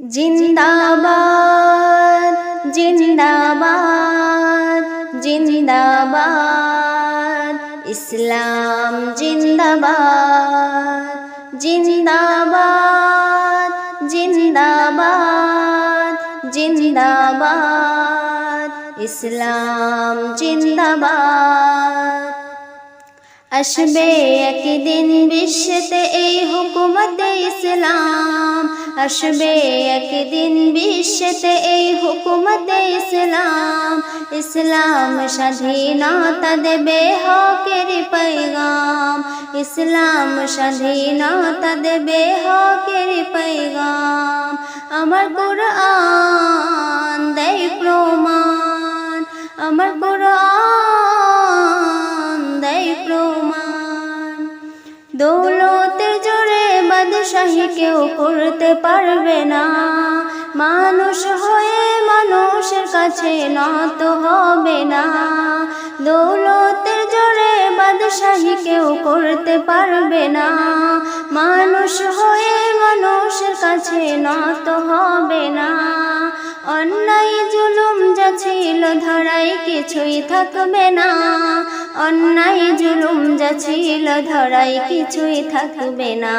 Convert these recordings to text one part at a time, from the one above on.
জিন্দাবাদ জিন্দাবাদ জিন্দাবাদ। ইসলাম জিন্দাবাদ জিন্দাবাদ জিন্দাবাদ জিন্দাবাদ। ইসলাম জিন্দাবাদ আসবে একদিন বিশ্বেতে এই হুকুমতে ইসলাম। আসবে একদিন বিশ্বেতে এই হুকুমতে ইসলাম। ইসলাম স্বাধীনতা দেবে হকের পৈগাম। ইসলাম স্বাধীনতা দেবে হকের পৈগাম। আমার কোরআন দেয় প্রমাণ। আমার কোরআন দৌলতের জোরে বাদশাহী কেউ করতে পারবে না। মানুষ হয়ে মানুষের কাছে নত হবে না। দৌলতের জোরে বাদশাহী কেউ করতে পারবে না। মানুষ হয়ে মানুষের কাছে নত হবে না। ছিল ধরাই কিছুই থাকবে না। অন্যায়, জুলুম যা ছিল ধরাই কিছুই থাকবে না।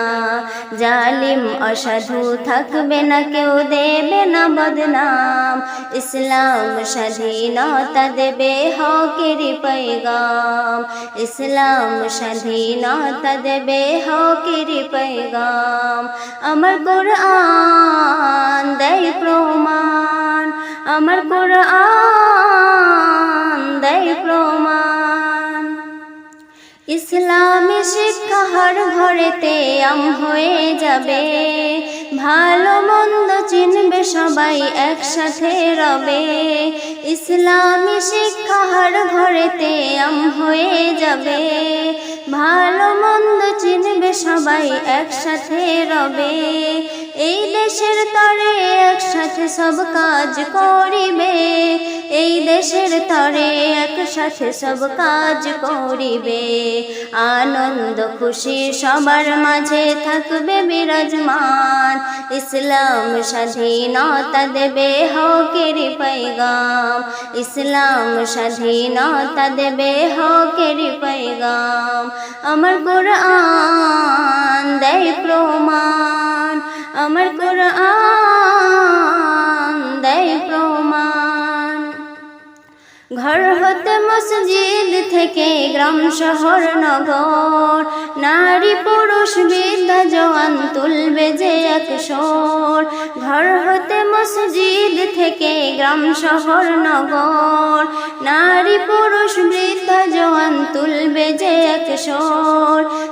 জালিম, অসাধু থাকবে না, কেউ দেবে না বদনাম। ইসলাম স্বাধীনতা দেবে হকের পৈগাম। ইসলাম স্বাধীনতা দেবে হকের পৈগাম। আমার কোরআন দেয় প্রমাণ। আমার কোরআন দেয় প্রমাণ। ইসলামী শিক্ষা হর ঘরেতে আম হয়ে যাবে। ভালো মন্দ চিনবে সবাই একসাথে রবে। ইসলামী শিক্ষা হর ঘরেতে আম হয়ে যাবে। ভালো মন্দ চিনবে সবাই একসাথে রবে। এই দেশের তরে একসাথে সব কাজ করিবে। এই দেশের তরে একসাথে সব কাজ করিবে। আনন্দ, খুশি সবার মাঝে থাকবে বিরাজমান। ইসলাম স্বাধীনতা দেবে হকের পৈগাম। ইসলাম স্বাধীনতা দেবে হকের পৈগাম। আমার কোরআন দেয় প্রমাণ। আমার কোরআন দেয় প্রমাণ। ঘর হতে মসজিদ থেকে গ্রাম শহর নগর, নারী পুরুষ বৃদ্ধা জওয়ান তুলবে যে এক সোর ঘর হতে মসজিদ থেকে গ্রাম শহর নগর নারী পুরুষ বৃদ্ধ জোয়ান তুলবে যে এক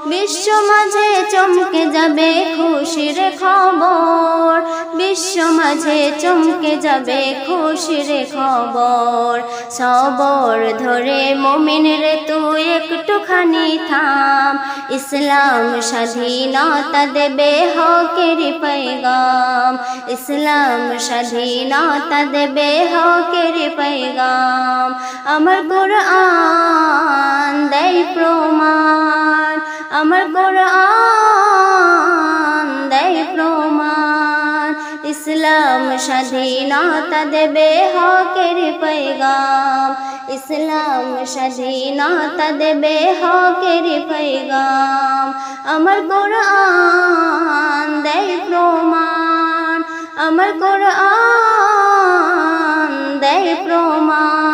বিশ্ব মাঝে চমকে যাবে খুশির খবর। বিশ্ব মাঝে চমকে যাবে খুশির খবর। সবর ধরে মমিন রে তুই একটুখানি থাম। ইসলাম স্বাধীনতা দেবে হকের পেগাম। ইসলাম স্বাধীনতা দেবে হকের পেগাম। আমার কোরআন দেয় প্রমাণ। আমার কোরআন দেয় প্রমাণ। ইসলাম স্বাধীনতা দেবে হকের পৈগাম। ইসলাম স্বাধীনতা দেবে হকের পৈগাম। আমার কোরআন দেয় প্রমাণ। আমার কোরআন দেয় প্রমাণ।